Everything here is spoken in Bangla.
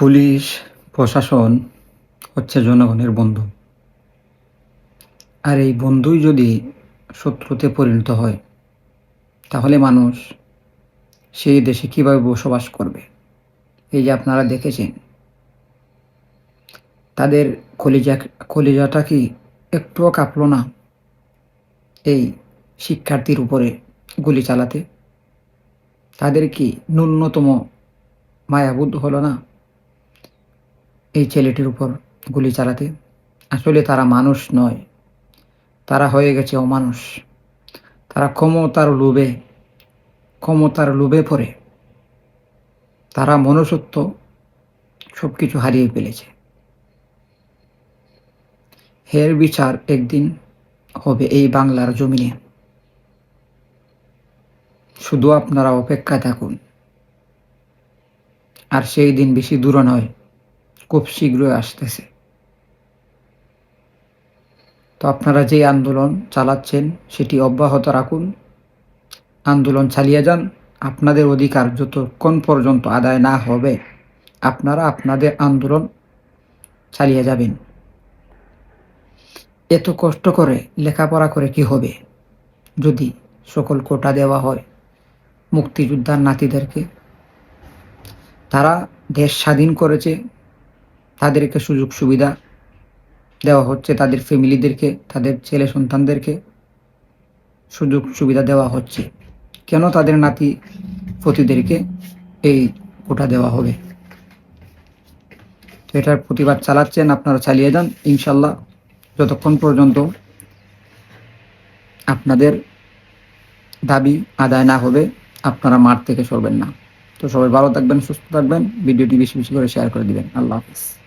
পুলিশ, প্রশাসন হচ্ছে জনগণের বন্ধু। আর এই বন্ধুই যদি শত্রুতে পরিণত হয়, তাহলে মানুষ সেই দেশে কীভাবে বসবাস করবে? এই যে আপনারা দেখেছেন, তাদের কলিজা, কলিজাটা কি একটুও কাঁপল না? এই শিক্ষার্থীর উপরে গুলি চালাতে? তাদের কি ন্যূনতম মায়াবুদ্ধ হলো না? এই ছেলেটির উপর গুলি চালাতে। আসলে তারা মানুষ নয়। তারা হয়ে গেছে অমানুষ। তারা ক্ষমতার লোভে ক্ষমতার লোভে পড়ে। তারা মনুষ্যত্ব সব কিছু হারিয়ে ফেলেছে। হের বিচার একদিন হবে এই বাংলার জমিনে। শুধু আপনারা অপেক্ষায় থাকুন। আর সেই দিন বেশি দূরে নয়। খুব শীঘ্রই আসতেছে। তো আপনারা যে আন্দোলন চালাচ্ছেন, সেটি অব্যাহত রাখুন। আন্দোলন চালিয়ে যান। আপনাদের অধিকার যতক্ষণ পর্যন্ত আদায় না হবে, আপনারা আপনাদের আন্দোলন চালিয়ে যাবেন। এত কষ্ট করে লেখাপড়া করে কি হবে? যদি সকল কোটা দেওয়া হয় মুক্তিযোদ্ধার নাতিদেরকে, তারা দেশ স্বাধীন করেছে তাদেরকে সুযোগ সুবিধা দেওয়া হচ্ছে, তাদের ফ্যামিলিদেরকে, তাদের ছেলে সন্তানদেরকে সুযোগ সুবিধা দেওয়া হচ্ছে। কেন তাদের নাতি পতিদেরকে এই কোটা দেওয়া হবে? তো এটার প্রতিবাদ চালাচ্ছেন, আপনারা চালিয়ে যান। ইনশাল্লাহ যতক্ষণ পর্যন্ত আপনাদের দাবি আদায় না হবে, আপনারা মাঠ থেকে সরবেন না। তো সবাই ভালো থাকবেন, সুস্থ থাকবেন। ভিডিওটি বেশি বেশি করে শেয়ার করে দিবেন। আল্লাহ হাফিজ।